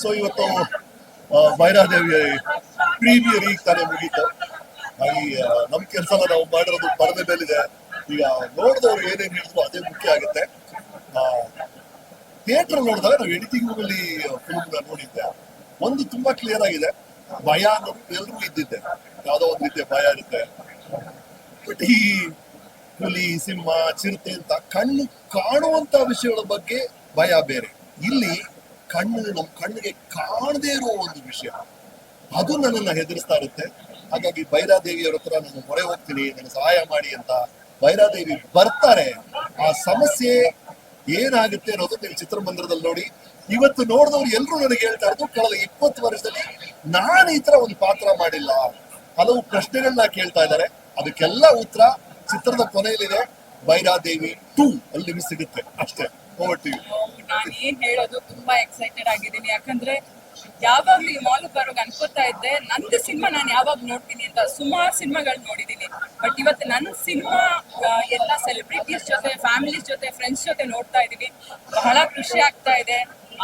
So ಇವತ್ತು Bhairadevi premier ಈಗ ತಾನೇ ಮುಗೀತು. ಹಾಗೆ ಆ, ನಮ್ ಕೆಲಸ ನಾವು ಮಾಡಿರೋದು ಪರದೆ ಮೇಲಿದೆ. ಈಗ ನೋಡಿದವ್ರು ಏನೇನ್ ಹೇಳಿದ್ರು ಅದೇ ಮುಖ್ಯ ಆಗುತ್ತೆ. ಥಿಯೇಟರ್ ನೋಡಿದಾಗ ನಾವು ಎಡಿಟಿಂಗ್ ಅಲ್ಲಿ ಫಿಲ್ಮ್ ನೋಡಿದ್ದೆ. ಒಂದು ತುಂಬಾ ಕ್ಲಿಯರ್ ಆಗಿದೆ. ಭಯ ಅನ್ನೋದು ಎಲ್ರಿಗೂ ಇದ್ದಿದ್ದೆ. ಯಾವ್ದೋ ಒಂದು ರೀತಿಯ ಭಯ ಇರುತ್ತೆ. ಬಟ್ ಈ ಹುಲಿ ಸಿಂಹ ಚಿರತೆ ಅಂತ ಕಣ್ಣು ಕಾಣುವಂತ ವಿಷಯಗಳ ಬಗ್ಗೆ ಭಯ ಬೇರೆ. ಇಲ್ಲಿ ಕಣ್ಣು, ನಮ್ಮ ಕಣ್ಣಿಗೆ ಕಾಣದೇ ಇರುವ ಒಂದು ವಿಷಯ. ಅದು ನನ್ನನ್ನ ಹೆದರಿಸ್ತಾ ಇರುತ್ತೆ. ಹಾಗಾಗಿ ಭೈರಾದೇವಿಯವ್ರ ಹತ್ರ ನಾನು ಮೊರೆ ಹೋಗ್ತೀನಿ ನನಗೆ ಸಹಾಯ ಮಾಡಿ ಅಂತ ಭೈರಾದೇವಿ ಬರ್ತಾರೆ. ಆ ಸಮಸ್ಯೆ ಏನಾಗುತ್ತೆ ಅನ್ನೋದು ನೀವು ಚಿತ್ರಮಂದಿರದಲ್ಲಿ ನೋಡಿ. ಇವತ್ತು ನೋಡಿದವ್ರು ಎಲ್ಲರೂ ನನಗೆ ಹೇಳ್ತಾ ಇರೋದು, ಕಳೆದ ಇಪ್ಪತ್ತು ವರ್ಷದಲ್ಲಿ ನಾನು ಈ ತರ ಒಂದು ಪಾತ್ರ ಮಾಡಿಲ್ಲ. ಹಲವು ಪ್ರಶ್ನೆಗಳನ್ನ ಕೇಳ್ತಾ ಇದ್ದಾರೆ. ಅದಕ್ಕೆಲ್ಲ ಉತ್ತರ ಚಿತ್ರದ ಕೊನೆಯಲ್ಲಿದೆ. ಭೈರಾದೇವಿ ಟೂ ಅಲ್ಲಿ ಸಿಗುತ್ತೆ ಅಷ್ಟೇ. ಓವರ್ ಟಿವಿ ನಾನು ಏನ್ ಹೇಳೋದು ತುಂಬಾ ಎಕ್ಸೈಟೆಡ್ ಆಗಿದ್ದೀನಿ. ಯಾಕಂದ್ರೆ ಯಾವಾಗ್ಲೂ ಈ ಮಾಲ್ ಬರೋಗ್ ಅನ್ಕೋತಾ ಇದ್ದೆ, ನಂದು ಸಿನಿಮಾ ನಾನು ಯಾವಾಗ ನೋಡ್ತೀನಿ ಅಂತ. ಸುಮಾರು ಸಿನಿಮಾಗಳು ನೋಡಿದೀನಿ. ಬಟ್ ಇವತ್ತು ನನ್ನ ಸಿನಿಮಾ ಎಲ್ಲ ಸೆಲೆಬ್ರಿಟೀಸ್ ಜೊತೆ ಫ್ಯಾಮಿಲೀಸ್ ಜೊತೆ ಫ್ರೆಂಡ್ಸ್ ಜೊತೆ ನೋಡ್ತಾ ಇದ್ದೀನಿ. ಬಹಳ ಖುಷಿ ಆಗ್ತಾ ಇದೆ.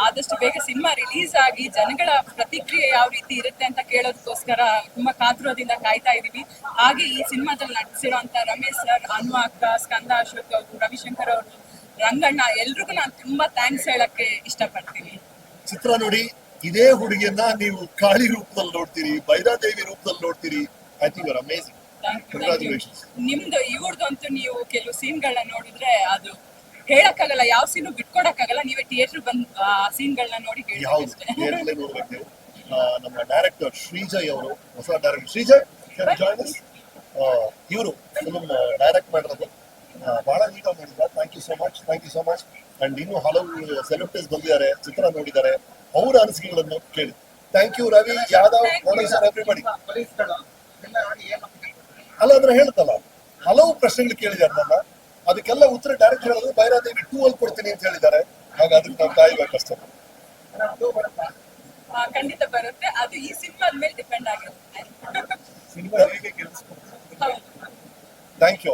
ಆದಷ್ಟು ಬೇಗ ಸಿನಿಮಾ ರಿಲೀಸ್ ಆಗಿ ಜನಗಳ ಪ್ರತಿಕ್ರಿಯೆ ಯಾವ ರೀತಿ ಇರುತ್ತೆ ಅಂತ ಕೇಳೋದಕ್ಕೋಸ್ಕರ ತುಂಬಾ ಕಾತುರದಿಂದ ಕಾಯ್ತಾ ಇದ್ದೀವಿ ಹಾಗೆ ಈ ಸಿನಿಮಾದಲ್ಲಿ ನಟಿಸಿರೋಂತ ರಮೇಶ್ ಸರ್ ಅನ್ವಾ ಅಕ್ಕ ಸ್ಕಂದ ಅಶೋಕ್ ಅವರು, ರವಿಶಂಕರ್ ಅವರು ರಂಗಣ್ಣ ಎಲ್ರಿಗೂ ನಾನು ತುಂಬಾ ಥ್ಯಾಂಕ್ಸ್ ಹೇಳಕ್ಕೆ ಇಷ್ಟಪಡ್ತೀನಿ. ಚಿತ್ರ ನೋಡಿ ಇದೇ ಹುಡುಗಿಯನ್ನ ನೀವು ಕಾಳಿ ರೂಪದಲ್ಲಿ ನೋಡ್ತೀರಿ ಭೈರಾದೇವಿ ರೂಪದಲ್ಲಿ ನೋಡ್ತೀರಿ. I think your amazing congratulations ನಿಮ್ದು ಇವ್ರದಂತೂ ನೀವು ಕೆಲವು ಸೀನ್ಗಳನ್ನ ನೋಡಿದ್ರೆ ಅದು ಹೇಳಕ್ಕಾಗಲ್ಲ ಯಾವ ಸೀನು ಬಿಟ್ಕೊಡಕ್ಕಾಗಲ್ಲ ನೀವೇ ಥಿಯೇಟರ್ ಬಂದ್ ಆ ಸೀನ್ಗಳನ್ನ ನೋಡಿ ಯಾವ್ದು? ಹೇಳ್ಬೇಕಷ್ಟೇ ನೋಡ್ಬೇಕು ನೀವು. ಆ, ನಮ್ಮ ಡೈರೆಕ್ಟರ್ ಶ್ರೀಜಯ್ ಅವರು ಹೊಸ ಡೈರೆಕ್ಟರ್ ಶ್ರೀಜಯ್ ಜಾಯ್ನ್ ಇವರು ಫಿಲ್ಮ್ ಡೈರೆಕ್ಟ್ ಮಾಡಿರೋದು. ಬಹಳ ನೀಟಾಗಿ ಮಾಡಿದ್ದಾರೆ. Thank you so much thank you so much and ಇನ್ನು ಹಲವು ಸೆಲೆಬ್ರಿಟೀಸ್ ಬಂದಿದ್ದಾರೆ ಚಿತ್ರ ನೋಡಿದ್ದಾರೆ. ಅವರ ಅನಿಸಿಕೆಗಳನ್ನು ಕೇಳಿ. Thank you Ravi Yadav. Producer everybody ಅಲ್ಲ ಅಂದ್ರೆ ಹೇಳ್ತಲ್ಲ ಹಲವು ಪ್ರಶ್ನೆಗಳು ಕೇಳಿದ್ದಾರೆ ನನ್ನ. ಅದಕ್ಕೆಲ್ಲ ಉತ್ತರ ಡೈರೆಕ್ಟ್ ಹೇಳೋದು ಬೈರಾದೇವಿ ಟೂ ಅಲ್ಲಿ ಕೊಡ್ತೀನಿ ಅಂತ ಹೇಳಿದ್ದಾರೆ. ಹಾಗಾದ್ರೆ ಅದಕ್ಕೆ ನಾವು ಕಾಯ್ಬೇಕಷ್ಟೇ ಖಂಡಿತ ಬರುತ್ತೆ. ಅದು ಈ ಸಿನಿಮಾದ ಮೇಲೆ ಡಿಪೆಂಡ್ ಆಗಿರುತ್ತೆ. ಸಿನಿಮಾ ಹೇಗೆ ಕೆಲಸ thank you